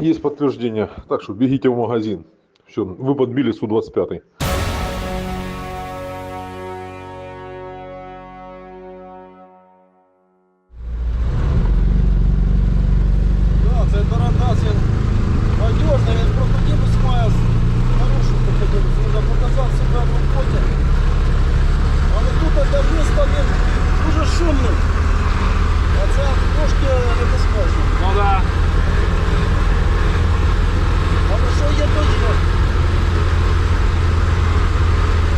Есть подтверждение. Так что бегите в магазин. Все, вы подбили Су-25. Да, це Тарантас, він надіжний, він проходимець має хорошу проходимець, можна показати себе в роботі. Але тут це місто він дуже шумний, а це трошки небезпечно. Ну да. Але що є, то є.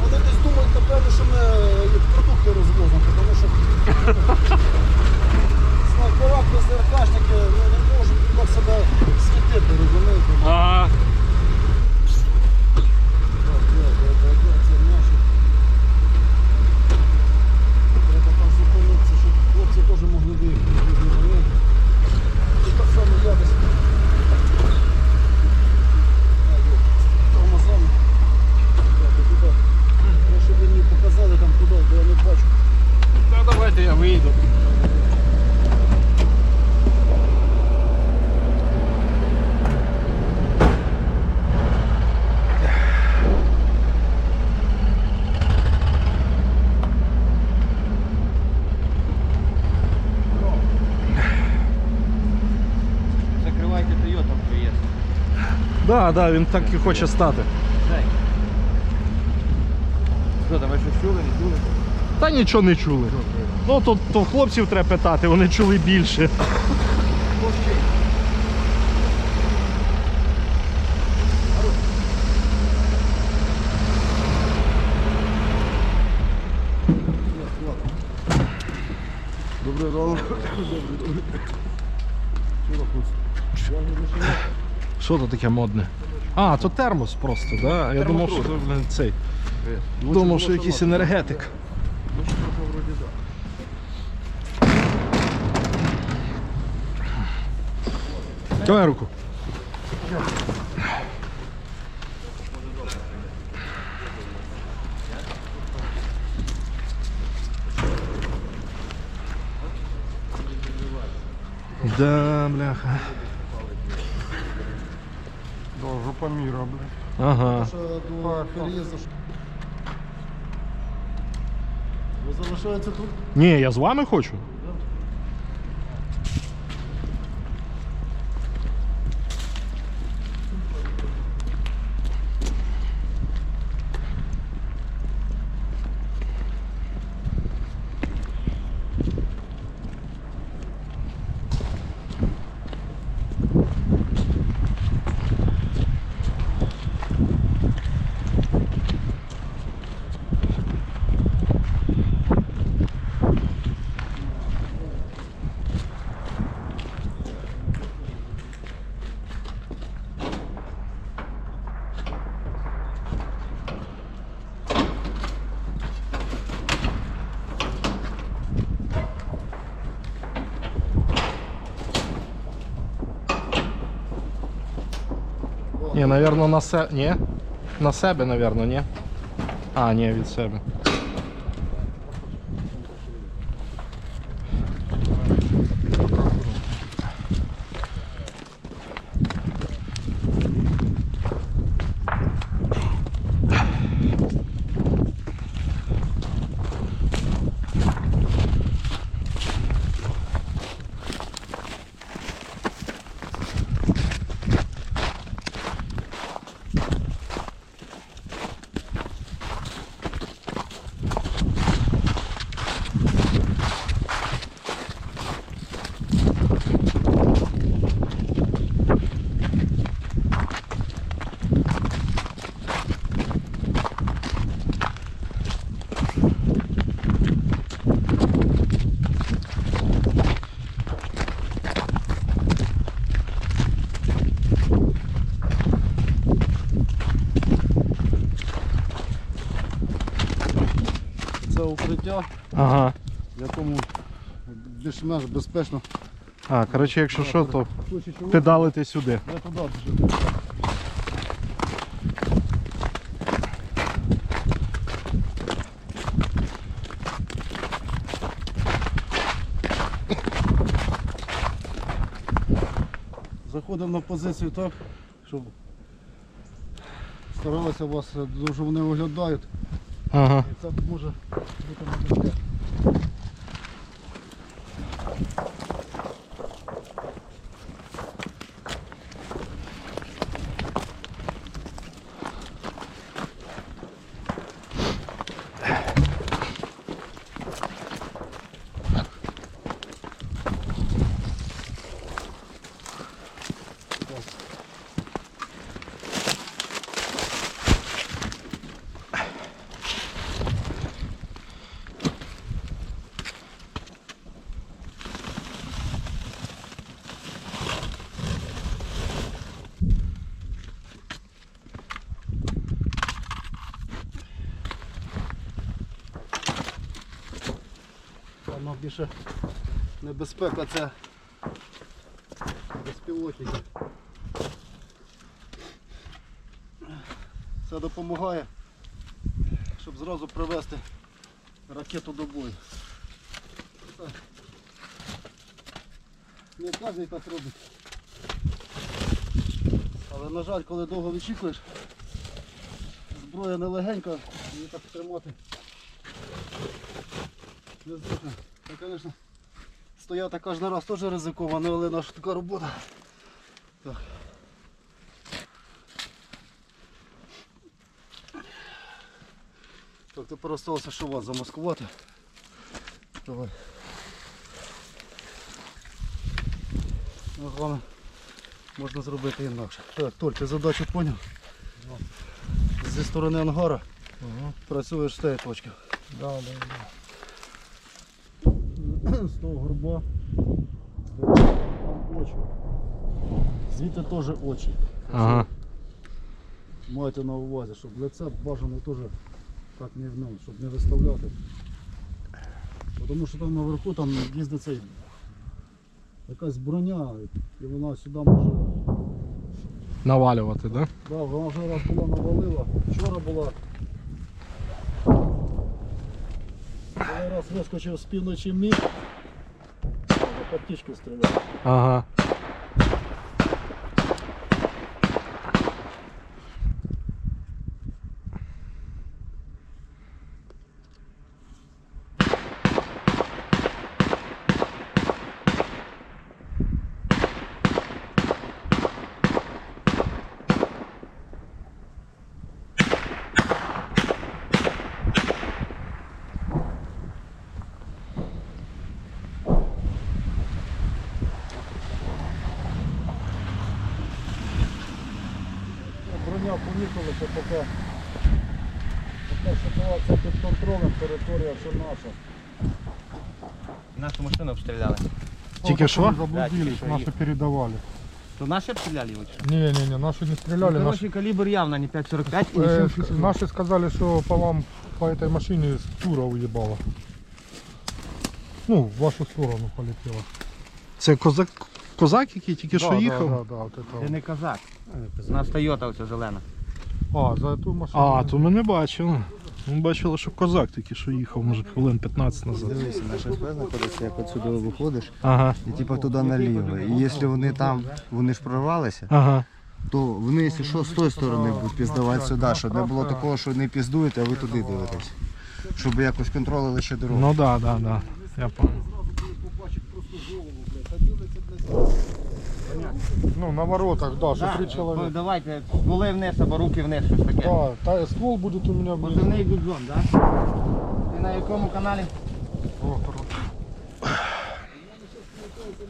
Вони десь думають, напевно, що ми їх продукти розвозимо, тому що снайпера, ПЗРКшники ну, не можуть так себе світити, розумієте? Ага. Так, де, де, де, де, це наші. Треба там зупинитися, щоб хлопці теж могли виїхати в різні моменти. І так само я десь. А, є. Тормозами. Так, і туди. Ну, щоб ви мені показали там туди, де я не бачу. Та давайте я вийду. Закривайте Toyota приїзд. Да, да, він так і хоче стати. Що там, ви щось чули, не чули? Та нічого не чули. Ну то, то хлопців треба питати, вони чули більше. Добрий ранок. Що то таке модне? А, то термос просто, да? Я думав, що це блин, цей. Думав, що якийсь енергетик. Давай руку. Да, бляха. Да, жопа мира, блядь. Ага. До переїзду. Ви залишаєтеся тут? Ні, я з вами хочу. Ні, напевно, на себе. Ні? На себе, напевно, ні? А, ні, від себе. Це укриття, Ага. в якому більш-менш безпечно. А, коротше, якщо що, то педалити сюди. Я туди біжу. заходимо на позицію так, щоб старалися вас, е, дуже вони виглядають. Ага. І це може бути небезпечно. Саме більше небезпека це безпілотники. Це допомагає, щоб зразу привести ракету до бою. Не кожен так робить. Але на жаль, коли довго вичікуєш, зброя не легенька, її так тримати. Не зручно. Звісно, стояти кожен раз теж ризиковано, але наша така робота. Так. Так, тепер залишилося, що вас замаскувати. Давай. Ну, головне, можна зробити інакше. Так, Толь, ти задачу поняв? Зі сторони ангара працюєш з тієї точки. Да, да, з того горба. Очі. Звідти теж очі. Ага. Майте на увазі, щоб лице бажано теж так не, ну, щоб не виставляти. Тому що там наверху там їздить цей якась броня, і вона сюди може. Навалювати, да? Да, вона вже раз була навалила. Вчора була. Коли раз вискочив з півночі міг, по птічки стріляв. Ага. Броня поїхала, то поки, поки ситуація під контролем, територія все наша. Нашу машину обстріляли. Тільки що? Да, Заблудились, тільки що наши їх. передавали. То наші обстріляли його? чи що? Не-не-не, наши не стреляли. Ну, наши, короче, калібр явно не 5,45 і не э, 7,62. наши сказали, что по вам, по этой машине с тура уебало. Ну, в вашу сторону полетело. Це козак, козак, який тільки що да, їхав? Да, да, да, вот это. Це не козак. У нас Тойота оця зелена. А, за эту машину. А, то ми не бачили. Ми бачили, що козак тільки що їхав, може хвилин 15 назад. Дивися, наш СП знаходиться, як отсюди виходиш, Ага. і типу туди наліво. І якщо вони там, вони ж прорвалися, Ага. то вони, якщо що, з тої сторони будуть піздавати сюди, щоб не було такого, що не піздуєте, а ви туди дивитесь. Щоб якось контролили ще дорогу. Ну да, да, да. Я понял. Побачить просто голову, блядь, а дивиться, блядь. Ну, на воротах, да, что Да, три человека. Давайте, стволи вниз або руки вниз, щось таке. Да, та, ствол будет у меня, блин. Позивний Гудзон, так? Ти на якому каналі?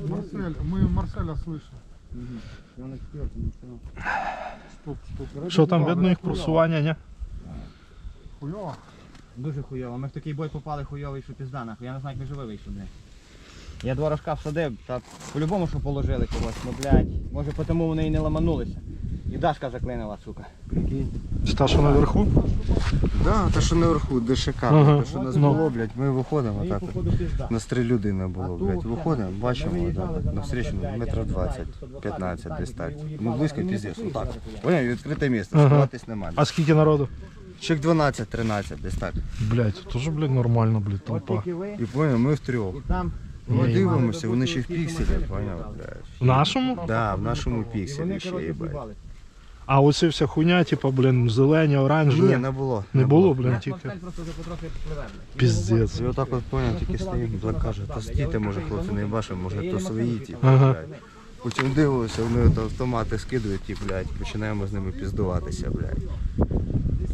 Марсель, мы Марселя слышим. Стоп, стоп. Що там видно їх просування, ні? Хуя. Дуже хуйово. Ми в такий бой попали хуйовий, що пізда нахуй. Я не знаю, як ми живі вийшли, блядь. Я два рожка всадив, та по-любому, що положили когось, ну блядь. Може тому вони і не ламанулися. І Дашка заклинила, сука. Чи та, що наверху? Да, те, що наверху, ДШК, Ага. те, що нас Ну. було, блядь, ми виходимо так. Нас три людини було, блядь. Виходимо, бачимо, так, нами, навстрічу метрів я не знаю, 20, 15 десь так. Ну близько піздець, отак. Поняв, відкрите місце, Ага. сховатись немає. А скільки народу? Чек 12-13 десь так. Блять, теж, блядь, нормально, блядь, толпа. І поняв, ми втрьох. і там Ми дивимося, вони ще в пікселі, поняв, блядь. В нашому? Да, в нашому пікселі ще, їбать. А оце вся хуйня, типа, блін, зелені, оранжеві. Ні, не було. Не було, блін, тільки. Піздець. І отак от поняв, тільки стоїть, блядь, каже, та стійте, може хлопці не бачимо, може то свої, типу, Ага. блядь. Потім дивилися, вони от автомати скидують і, блядь, починаємо з ними піздуватися, блядь.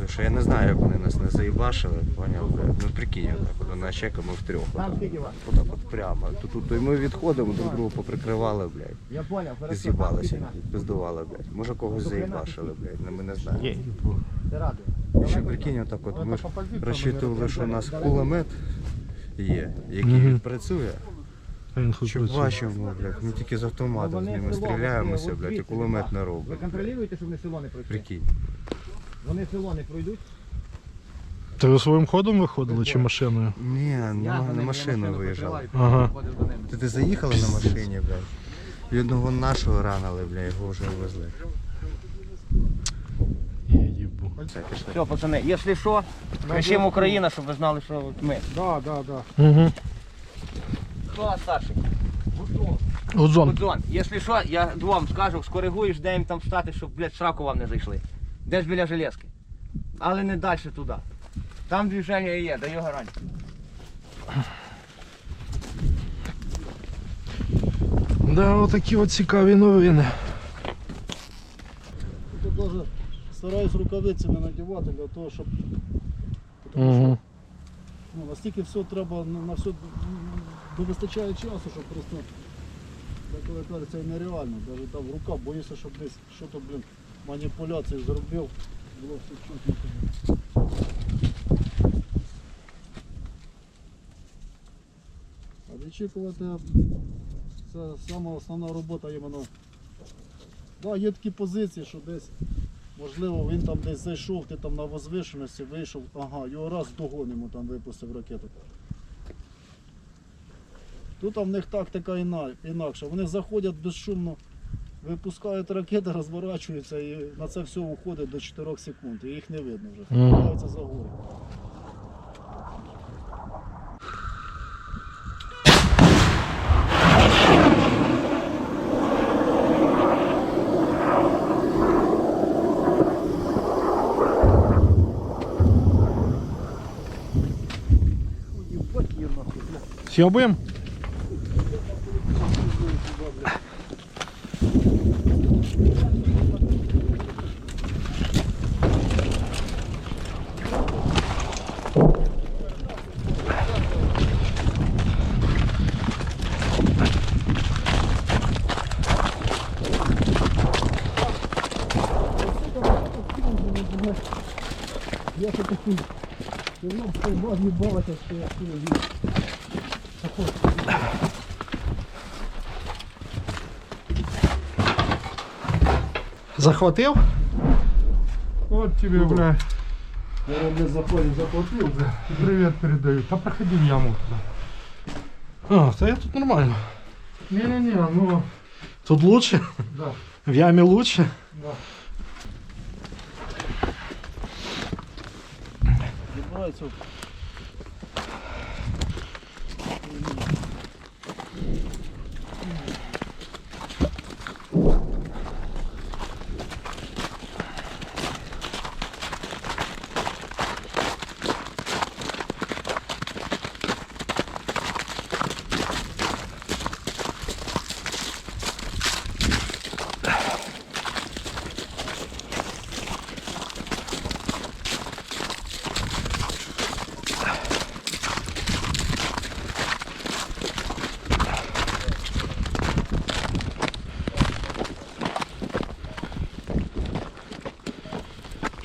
Що я не знаю, як вони нас не заїбашили, поняв, блядь. Ну прикинь, отак, от на чека ми втрьох. Там Отак, отак от прямо. Тут, тут, і ми відходимо, друг другу поприкривали, блядь. Я поняв, І з'їбалися, піздували, блядь. Може когось заїбашили, блядь, ну, ми не знаємо. І ще прикинь, отак от ми ж розчитували, що у нас кулемет є, який працює. бачимо, блядь, ми тільки з автоматом з ними стріляємося, блядь, і кулемет не Ви робить. контролюєте, щоб вони село не пройшли? Прикинь. Вони село не пройдуть? Ти своїм ходом виходили чи машиною? Ні, Я на, на машину прикриваю, Ага. Ти, ти заїхали на машині, блядь? І одного нашого ранили, блядь, його вже везли. Все, пацани, якщо що, кричимо Україна, щоб ви знали, що от ми. Да, да, да. Угу. Хто старший? Гудзон. Гудзон, якщо що, я двом скажу, скоригуєш, де їм там стати, щоб, блядь, сраку вам не зайшли. Десь біля железки. Але не далі туди. Там движення є, даю гарантію. Да, отакі от цікаві новини. Тут даже стараюсь рукавиці не надівати для того, щоб Угу. ну, настільки все треба на, на все не вистачає часу, щоб просто деколи кажуть, це нереально. Навіть там рука боїшся, щоб десь що то, блін, маніпуляцію зробив, було все чутно. Відчікувати це сама основна робота іменно. Да, є такі позиції, що десь, можливо, він там десь зайшов, ти там на возвишеності вийшов, ага, його раз догонимо, там випустив ракету. Тут в них тактика інакша. Вони заходять безшумно, випускають ракети, розворачуються і на це все уходить до 4 секунд. І їх не видно вже. Ховаються за гори. Сьобуємо? Я ще такий, воно в цей базі балася, що я сильно Захватив? Вот тебе, бля, Я роблю заходів заплатив. за- привет передаю. Да проходи в яму туда. А, та я тут нормально. Не-не-не, ну, Тут лучше? да, В ямі лучше? да. Well, it's okay.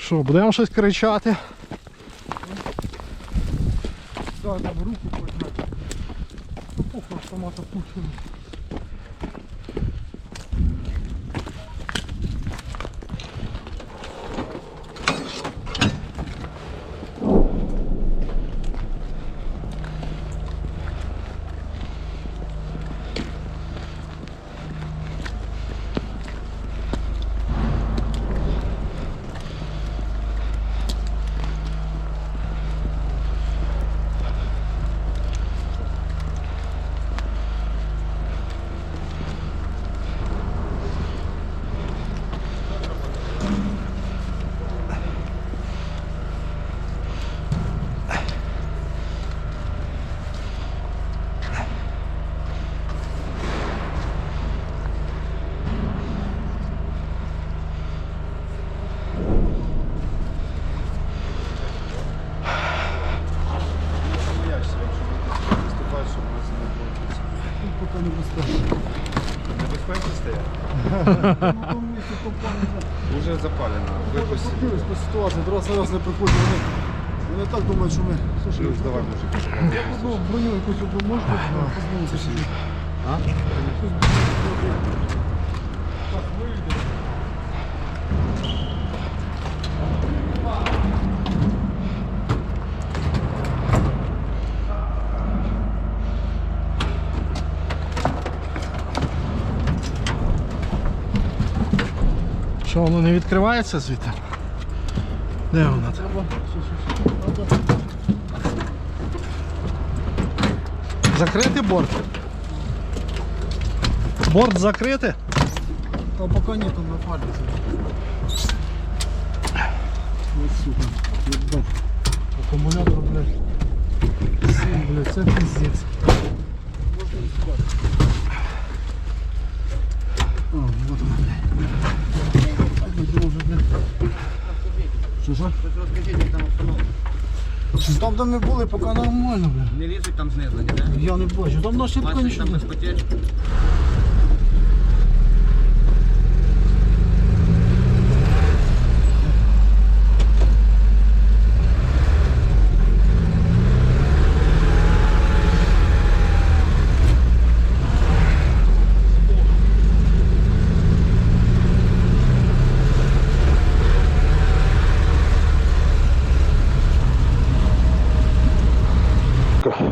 Що, будемо щось кричати? Да, там руку. Ну, похуй, автомата пушим. На тому місці компанія Уже запалено. Випуск. Подивись по ситуації, раз на раз не приходять. Вони, вони так думають, що ми. Слушай, Плюс давай, може, я одну броню якусь одну? А? Так, вийде. Що воно не відкривається звідти? Де вона там? Закритий борт? Борт закритий? Та поки ні, там напалюється. Ось сука, ебать. Акумулятор, блядь. Син, блядь, це пиздец. А, вот он, блядь. Ай, блядь, уже, блядь. Що? Розкажіть, як там обстановка. Там, де ми були, поки нормально, бля. Не лізуть там знизу, ніде? Я не бачу, там поки Бачиш, нічого там не без.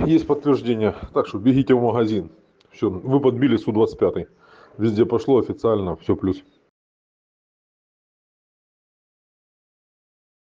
Есть подтверждение. Так что бегите в магазин. Все, вы подбили Су-25. Везде пошло официально, все плюс.